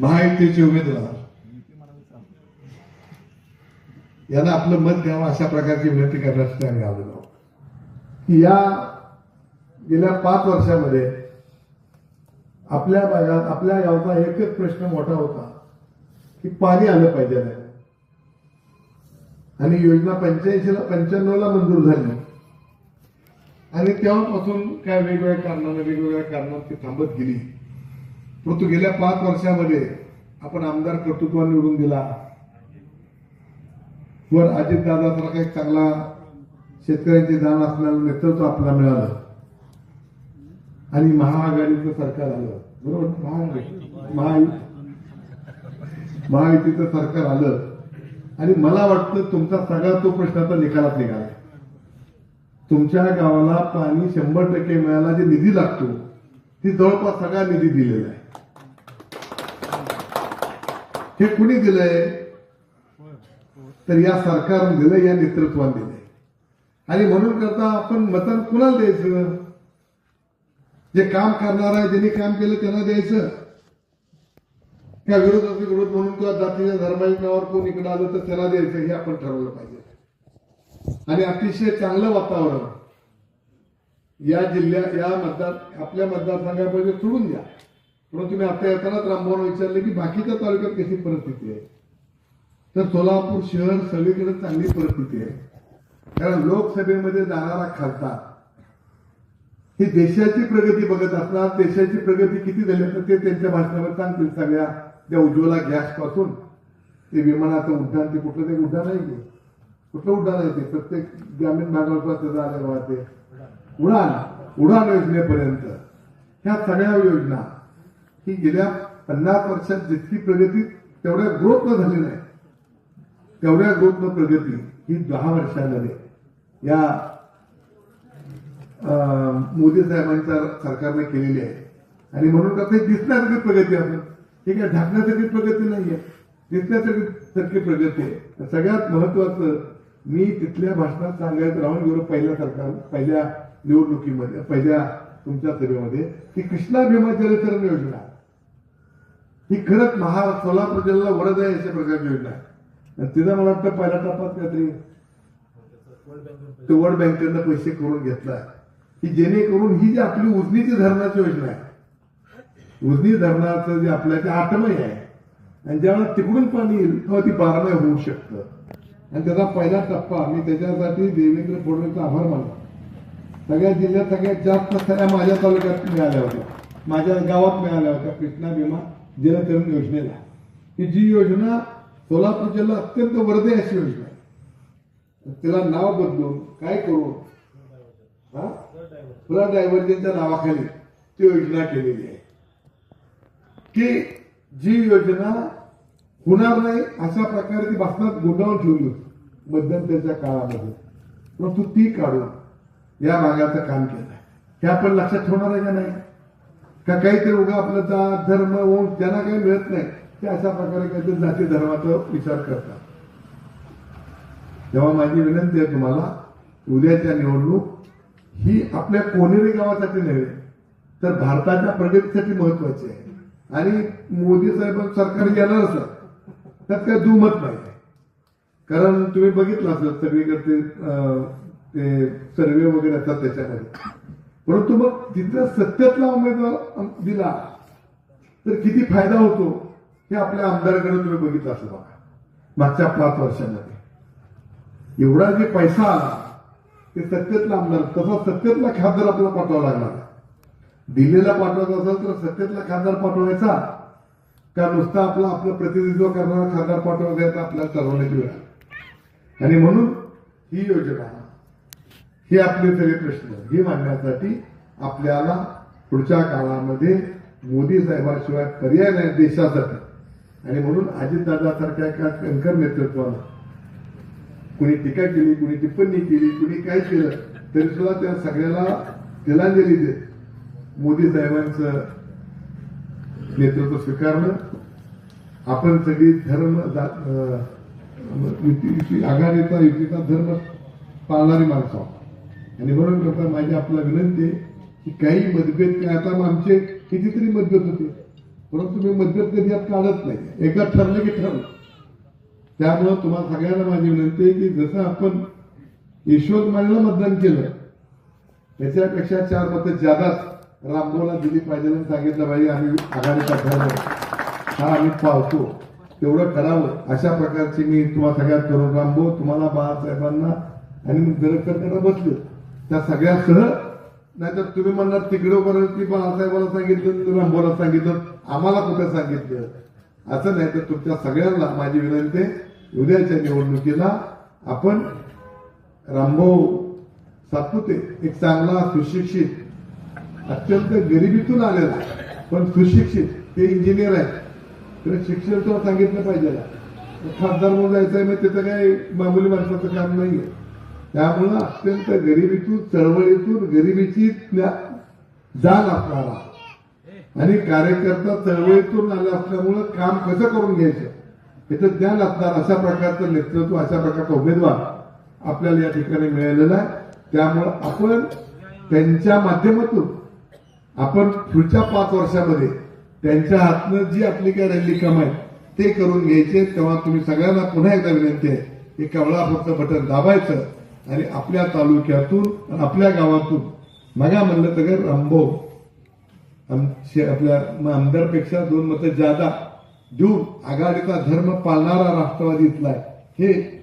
महायुतीचे उमेदवार. यांना आपलं मत द्यावं अशा प्रकारची विनंती करण्यासाठी आम्ही आलेलो आहोत. की या गेल्या पाच वर्षामध्ये आपल्या भागात आपल्या गावचा एकच प्रश्न मोठा होता की पाणी आलं पाहिजे आणि योजना पंच्याऐंशीला पंच्याण्णवला मंजूर झाली. आणि तेव्हापासून काय वेगवेगळ्या कारणानं वेगवेगळ्या कारणानं ती थांबत गेली. परंतु गेल्या पाच वर्षामध्ये आपण आमदार कर्तृत्व निवडून दिला. वर अजितदादासारखा एक चांगला शेतकऱ्यांचे जाण असणारं नेतृत्व आपल्याला मिळालं. आणि महाआघाडीचं सरकार आलं. बरोबर? महाआघाडी महायुती महायुतीचं सरकार आलं. आणि मला वाटतं तुमचा सगळा तो प्रश्न आता निकालात निघाला. तुमच्या गावाला पाणी शंभर टक्के मिळायला जे निधी लागतो ती जवळपास सगळा निधी दिलेला आहे हे कुणी दिलंय? तर या सरकारने दिलंय या नेतृत्वाने दिलंय. आणि म्हणून करता आपण मतदान कुणाला द्यायचं? जे काम करणार आहे ज्यांनी काम केलं त्यांना द्यायचं. त्या विरोधाचे विरोध म्हणून किंवा जातीच्या धर्माच्या कोण इकडे आलं तर त्याला द्यायचं हे आपण ठरवलं पाहिजे. आणि अतिशय चांगलं वातावरण या जिल्ह्या या मतदार आपल्या मतदारसंघामध्ये सोडून द्या. म्हणून तुम्ही आता येतानाच रामभाऊन विचारले की बाकीच्या तालुक्यात कशी परिस्थिती आहे? तर सोलापूर शहर सगळीकडे चांगली परिस्थिती आहे. कारण लोकसभेमध्ये जाणारा खासदार ही देशाची प्रगती बघत असणार देशाची प्रगती किती झाली तर ते त्यांच्या भाषणावर सांगतील सगळ्या. त्या उज्ज्वला गॅसपासून. ते विमानाचं उड्डाण ते कुठलं ते उड्डाण आहे कुठलं उड्डाण आहे ते? प्रत्येक ग्रामीण भागावर त्याचा आलेलं ते. उडान उडान योजनेपर्यंत. ह्या सगळ्या योजना ही गेल्या पन्नास वर्षात जितकी प्रगती तेवढ्या ग्रोथ झाली नाही. तेवढ्या ग्रोथ प्रगती ही दहा वर्षामध्ये या अं, मोदी साहेबांच्या सरकारने केलेली आहे. आणि म्हणून का ते दिसण्यासारखी प्रगती आपण ठीक आहे झाकण्यासारखी प्रगती नाहीये. दिसण्यासारखी सारखी प्रगती आहे. सगळ्यात महत्वाचं मी तिथल्या भाषणात सांगायचं राहून गेलो पहिल्या सरकार पहिल्या निवडणुकीमध्ये पहिल्या तुमच्या सभेमध्ये की कृष्णा भीमा जलतरण योजना. ही खरंच महा सोलापूर जिल्ह्याला वरद आहे अशा प्रकारची योजना आहे. आणि तिचा मला वाटतं पहिला टप्पात काहीतरी ते वर्ल्ड बँकेनं पैसे करून घेतला की जेणेकरून ही जी आपली उजनीची धरणाची योजना आहे उजनी धरणाचं जे आपल्या ते आठमय आहे आणि ज्यावेळेला तिकडून पाणी येईल तेव्हा ती बारामय होऊ शकतं. आणि त्याचा पहिला टप्पा मी त्याच्यासाठी देवेंद्र फडणवीसचा आभार मानतो. सगळ्या जिल्ह्यात सगळ्यात जास्त सगळ्या माझ्या तालुक्यात मिळाल्या होत्या. माझ्या गावात मिळाल्या होत्या कृष्णा भीमा जलतरण योजनेला. ही जी योजना सोलापूर जिल्हा अत्यंत वर्दे अशी योजना आहे. तिला नाव बदलून काय करू? हा? फुला डायव्हर्जनच्या नावाखाली ती योजना केलेली आहे. की जी योजना होणार नाही अशा प्रकारे ती भाषणात गोडावून ठेवली होती. मध्यंतरच्या काळामध्ये. परंतु ती काढून या भागाचं काम केलं हे आपण लक्षात ठेवणार आहे का नाही? का काहीतरी उगा आपलं जात धर्म वंश त्यांना काही मिळत नाही. ते अशा प्रकारे काहीतरी जाती धर्माचा विचार करतात. तेव्हा माझी विनंती आहे तुम्हाला उद्याच्या निवडणूक ही आपल्या कोनेरी गावासाठी नव्हे तर भारताच्या प्रगतीसाठी महत्वाची आहे. आणि मोदी साहेब सरकार येणार असं त्यात काय दुमत नाही कारण तुम्ही बघितलं असलं सगळीकडे ते, सर्वे वगैरे असतात त्याच्यामध्ये. परंतु मग तिथं सत्यातला उमेदवार दिला तर किती फायदा होतो हे आपल्या आमदाराकडे तुम्ही बघितलं असेल बघा. मागच्या पाच वर्षांमध्ये. एवढा जे पैसा आला ते सत्तेतला आमदार तसा सत्तेतला खासदार आपल्याला पाठवावा लागणार. दिल्लीला पाठवायचा असेल तर सत्तेतला खासदार पाठवायचा. का नुसता आपला आपलं प्रतिनिधित्व करणारा खासदार पाठवायचा आपल्याला ठरवण्याची वेळ आहे. आणि म्हणून ही योजना हे आपले सगळे प्रश्न हे मांडण्यासाठी आपल्याला पुढच्या काळामध्ये मोदी साहेबांशिवाय पर्याय नाही देशासाठी. आणि म्हणून अजितदादासारख्या एका कणकर नेतृत्वानं कुणी टीका केली कुणी टिप्पणी केली कुणी काय केलं तरी सुद्धा त्या सगळ्याला तिलांजली देत मोदी साहेबांचं नेतृत्व स्वीकारणं आपण सगळी धर्म जात- अं, युती- आघाडीचा युतीचा धर्म पाळणारी माणसं आहोत. आणि म्हणून करता माझी आपल्याला विनंती आहे की काही मतभेद काय? आता मग आमचे कितीतरी मतभेद होते. परंतु मी मतभेद कधी यात काढत नाही. एकदा ठरलं की ठरलं. त्यामुळं तुम्हाला सगळ्यांना माझी विनंती आहे की जसं आपण यशवंतमानेला मतदान केलं त्याच्यापेक्षा चार मतं जादाच रामभाऊला दिली पाहिजे सांगितलं पाहिजे आम्ही आघाडी ठरलो हा आम्ही पावतो तेवढं करावं. अशा प्रकारची मी तुम्हाला सगळ्यात करून रामभाऊ तुम्हाला बाळासाहेबांना आणि मग दरकडकडे बसले. त्या सगळ्यासह नाहीतर तुम्ही म्हणणार तिकडे ती पण बाळासाहेबाला सांगितलं रामभाऊला सांगितलं आम्हाला कुठं सांगितलं? असं नाही तर तुमच्या सगळ्यांना माझी विनंती उद्याच्या निवडणुकीला आपण रामभाऊ सातपुते एक चांगला सुशिक्षित अत्यंत गरिबीतून आलेला पण सुशिक्षित ते इंजिनियर आहेत तर शिक्षण तुला सांगितलं पाहिजे. खासदार म्हणून जायचं आहे मग त्याचं काही मामूली माणसाचं काम नाही आहे त्यामुळं अत्यंत गरिबीतून चळवळीतून गरिबीची जाण असणारा आणि कार्यकर्ता चळवळीतून आला असल्यामुळं काम कसं करून घ्यायचं? याचं ज्ञान असणार अशा प्रकारचं नेतृत्व अशा प्रकारचा उमेदवार आपल्याला या ठिकाणी मिळालेला आहे. त्यामुळं आपण त्यांच्या माध्यमातून आपण पुढच्या पाच वर्षामध्ये त्यांच्या हातनं जी आपली काय राहिली कमाई ते करून घ्यायचे. तेव्हा तुम्ही सगळ्यांना पुन्हा एकदा विनंती आहे की फक्त बटन दाबायचं. आणि आपल्या तालुक्यातून आणि आपल्या गावातून. मागा म्हणलं तर रामभाऊ? आमचे आपल्या आमदारपेक्षा दोन मतं जादा देऊन आघाडीचा धर्म पाळणारा राष्ट्रवादीतला आहे. हे